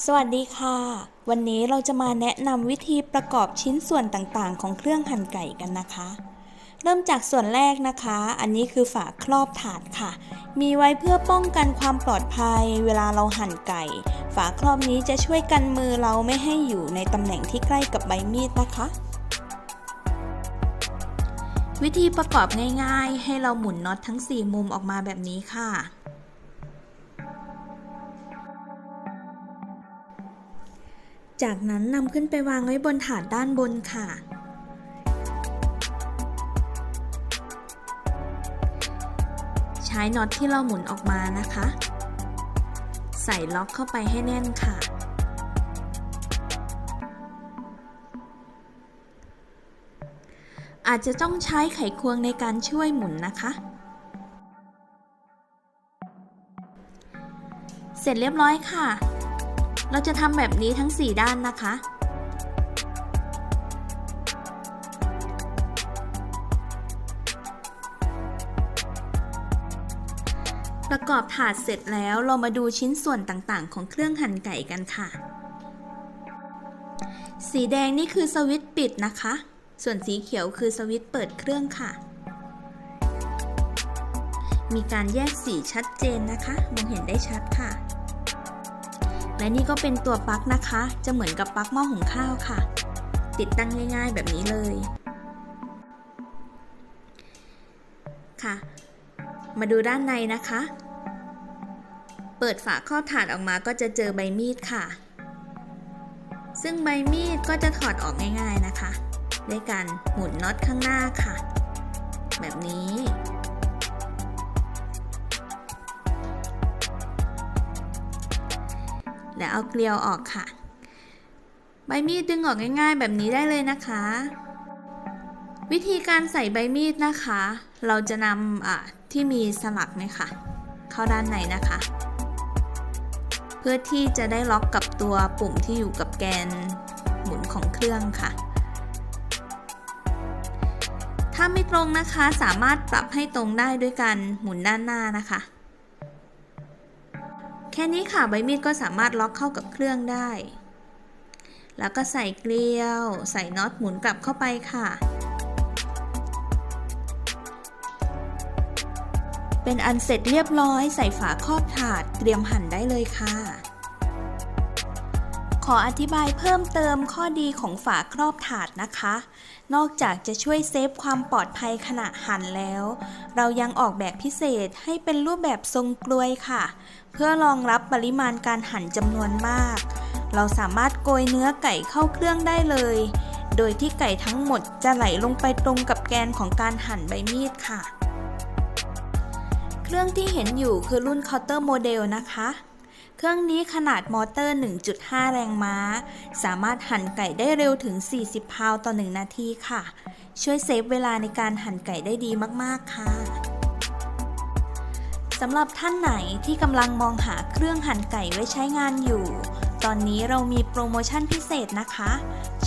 สวัสดีค่ะ วันนี้เราจะมาแนะนำวิธีประกอบชิ้นส่วนต่างๆ ของเครื่องหั่นไก่กันนะคะ เริ่มจากส่วนแรกนะคะ อันนี้คือฝาครอบถาดค่ะ มีไว้เพื่อป้องกันความปลอดภัย เวลาเราหั่นไก่ ฝาครอบนี้จะช่วยกันมือเราไม่ให้อยู่ในตำแหน่งที่ใกล้กับใบมีดนะคะ วิธีประกอบง่าย ๆ ให้เราหมุนน็อตทั้ง 4 มุมออกมาแบบนี้ค่ะ จากนั้นนำขึ้นไปวางไว้บนถาดด้านบนค่ะ ใช้น็อตที่เราหมุนออกมานะคะ ใส่ล็อกเข้าไปให้แน่นค่ะ อาจจะต้องใช้ไขควงในการช่วยหมุนนะคะ เสร็จเรียบร้อยค่ะ เราจะทำแบบนี้ทั้ง 4 ด้านนะคะ ประกอบถาดเสร็จแล้วเรามาดูชิ้นส่วนต่างๆ ของเครื่องหั่นไก่กันค่ะ สีแดงนี่คือสวิตช์ปิดนะคะ ส่วนสีเขียวคือสวิตช์เปิดเครื่องค่ะ มีการแยกสีชัดเจนนะคะ มองเห็นได้ชัดค่ะ และนี่ก็เป็นตัวปลั๊กนะคะ จะเหมือนกับปลั๊กหม้อหุงข้าวค่ะ ติดตั้งง่าย ๆ แบบนี้เลยค่ะ มาดูด้านในนะคะ เปิดฝาครอบถาดออกมาก็จะเจอใบมีดค่ะ ซึ่งใบมีดก็จะถอดออกง่าย ๆนะคะ ด้วยการหมุนน็อตข้างหน้าค่ะ แบบนี้ และเอาเกลียวออกค่ะ ใบมีดดึงออกง่ายๆ แบบนี้ได้เลยนะคะ วิธีการใส่ใบมีดนะคะ เราจะนำที่มีสลักเนี่ยค่ะ เข้าด้านในนะคะ เพื่อที่จะได้ล็อกกับตัวปุ่มที่อยู่กับแกนหมุนของเครื่องค่ะถ้าไม่ตรงนะคะสามารถปรับให้ตรงได้ด้วยการหมุนด้านหน้านะคะ แค่นี้ค่ะใบมีดก็สามารถล็อกเข้ากับเครื่องได้ แล้วก็ใส่เกลียว ใส่น็อตหมุนกลับเข้าไปค่ะ เป็นอันเสร็จเรียบร้อย ใส่ฝาครอบถาดเตรียมหั่นได้เลยค่ะ ขออธิบายเพิ่มเติมข้อดีของฝาครอบถาดนะคะ นอกจากจะช่วยเซฟความปลอดภัยขณะหั่นแล้ว เรายังออกแบบพิเศษให้เป็นรูปแบบทรงกลวยค่ะ เพื่อรองรับปริมาณการหั่นจำนวนมาก เราสามารถโกยเนื้อไก่เข้าเครื่องได้เลย โดยที่ไก่ทั้งหมดจะไหลลงไปตรงกับแกนของการหั่นใบมีดค่ะ เครื่องที่เห็นอยู่คือรุ่นคาน์เตอร์โมเดลนะคะ เครื่องนี้ขนาดมอเตอร์ 1.5 แรงม้า สามารถหั่นไก่ได้เร็วถึง 40 พาวต่อ 1 นาทีค่ะ ช่วยเซฟเวลาในการหั่นไก่ได้ดีมากๆค่ะสำหรับท่านไหนที่กำลังมองหาเครื่องหั่นไก่ไว้ใช้งานอยู่ ตอนนี้เรามีโปรโมชั่นพิเศษนะคะ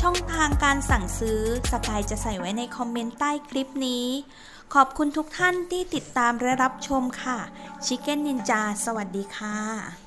ช่องทางการสั่งซื้อสกายจะใส่ไว้ในคอมเมนต์ใต้คลิปนี้ ขอบคุณทุกท่านที่ติดตามและรับชมค่ะ Chicken Ninja สวัสดีค่ะ